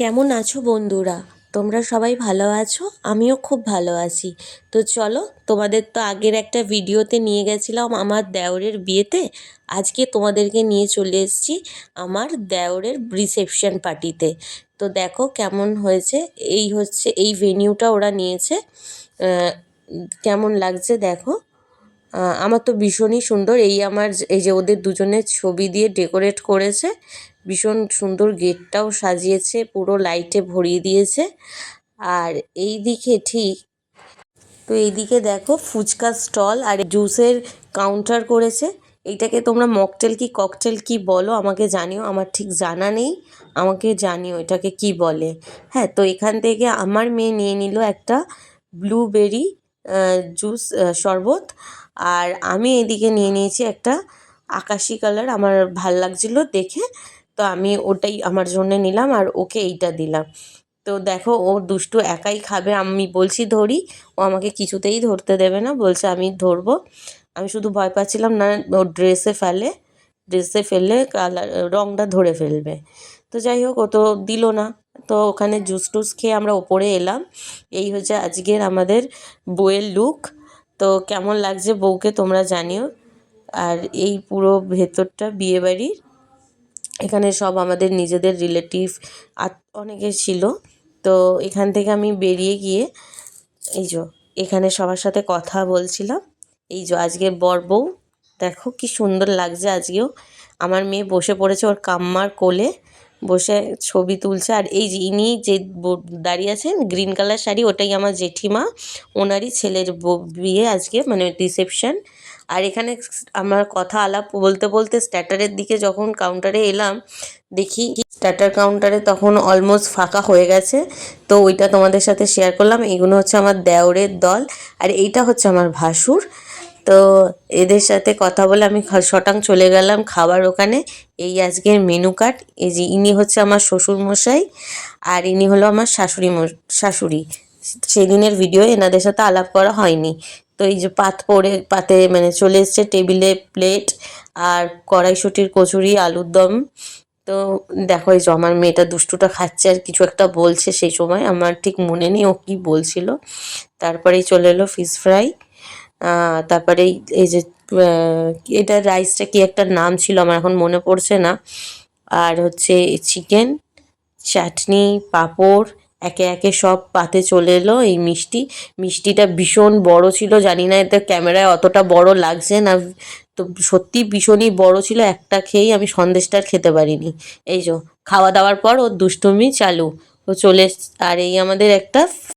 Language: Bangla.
কেমন আছো বন্ধুরা? তোমরা সবাই ভালো আছো? আমিও খুব ভালো আছি। তো চলো, তোমাদের তো আগের একটা ভিডিওতে নিয়ে গেছিলাম আমার দেওরের বিয়েতে। আজকে তোমাদেরকে নিয়ে চলে এসেছি আমার দেওরের রিসেপশন পার্টিতে তো দেখো কেমন হয়েছে, এই হচ্ছে, এই ভেনিউটা ওরা নিয়েছে। কেমন লাগছে দেখো। আমার তো ভীষণই সুন্দর। এই আমার এই যে ওদের দুজনের ছবি দিয়ে ডেকোরেট করেছে, ভীষণ সুন্দর গেটটাও সাজিয়েছে, পুরো লাইটে ভরিয়ে দিয়েছে। আর এই দিকে ঠিক, তো এইদিকে দেখো ফুচকা স্টল আর জুসের কাউন্টার করেছে। এইটাকে তোমরা মকটেল কি ককটেল কি বলো, আমাকে জানিও, আমার ঠিক জানা নেই। আমাকে জানিও এটাকে কি বলে। হ্যাঁ তো এখান থেকে আমার মেয়ে নিয়ে নিল একটা ব্লুবেরি জুস শরবত। আর আমি এদিকে নিয়ে নিয়েছি একটা আকাশি কালার আমার ভালো লাগছিল দেখে, তো আমি ওটাই আমার জন্য নিলাম আর ওকে এইটা দিলাম। তো দেখো, ও দুষ্টু একাই খাবে। আমি বলছি, ধরি। ও আমাকে কিছুতেই ধরতে দেবে না। বলছে, আমি ধরবো। আমি শুধু ভয় পাচ্ছিলাম না, ও ড্রেসে ফেলে ড্রেসে ফেললে কালার রঙটা ধরে ফেলবে। তো যাই হোক, ও তো দিল না। তো ওখানে জুস টুস খেয়ে আমরা ওপরে এলাম। এই হচ্ছে আজকের আমাদের বইয়ের লুক তো কেমন লাগছে বউকে তোমরা জানিও। আর এই পুরো ভেতরটা বিয়েবাড়ির। এখানে সব আমাদের নিজেদের রিলেটিভ অনেকে ছিল। তো এখান থেকে আমি বেরিয়ে গিয়ে এই যো এখানে সবার সাথে কথা বলছিলাম। এই যো আজকে বর বউ, দেখো কি সুন্দর লাগছে আজকেও। আমার মেয়ে বসে পড়েছে ওর কাম্মার কোলে। বসে ছবি তুলছে। আর এই যে ইনি যে দাঁড়িয়ে আছেন, গ্রিন কালার শাড়ি, ওটাই আমার জেঠিমা। ওনারই ছেলের বিয়ে আজকে মানে রিসেপশন আর এখানে আমার কথা আলাপ বলতে বলতে স্ট্যাটারের দিকে যখন কাউন্টারে এলাম, দেখি স্ট্যাটার কাউন্টারে তখন অলমোস্ট ফাঁকা হয়ে গেছে। তো ওইটা তোমাদের সাথে শেয়ার করলাম। এগুলো হচ্ছে আমার দেওরের দল। আর এইটা হচ্ছে আমার ভাসুর। তো এদের সাথে কথা বলে আমি শটাং চলে গেলাম খাবার ওখানে। এই আজকের মেনু কার্ড এই যে ইনি হচ্ছে আমার শ্বশুর মশাই আর ইনি হলো আমার শাশুড়ি শাশুড়ি। সেদিনের ভিডিও এনাদের সাথে আলাপ করা হয়নি। তো এই যে পাত পড়ে, পাতে মানে চলে এসছে টেবিলে প্লেট আর কড়াইশুটির কচুরি, আলুর দম। তো দেখো এই যে আমার মেয়েটা দুষ্টুটা খাচ্ছে আর কিছু একটা বলছে সেই সময়। আমার ঠিক মনে নেই ও কি বলছিল। তারপরেই চলে এলো ফিশ ফ্রাই তারপরে এই যে এটা রাইসটা কি একটা নাম ছিল আমার এখন মনে পড়ছে না। আর হচ্ছে চিকেন চাটনি পাঁপড়, একে একে সব পাতে চলে এলো এই মিষ্টি। মিষ্টিটা ভীষণ বড় ছিল, জানি না এতে ক্যামেরায় অতটা বড় লাগছে না। তো সত্যি ভীষণই বড় ছিল, একটা খেয়েই আমি সন্দেশটা খেতে পারিনি। এই যো, খাওয়া দাওয়ার পর ওর দুষ্টুমি চালু। ও চলে আর এই আমাদের একটা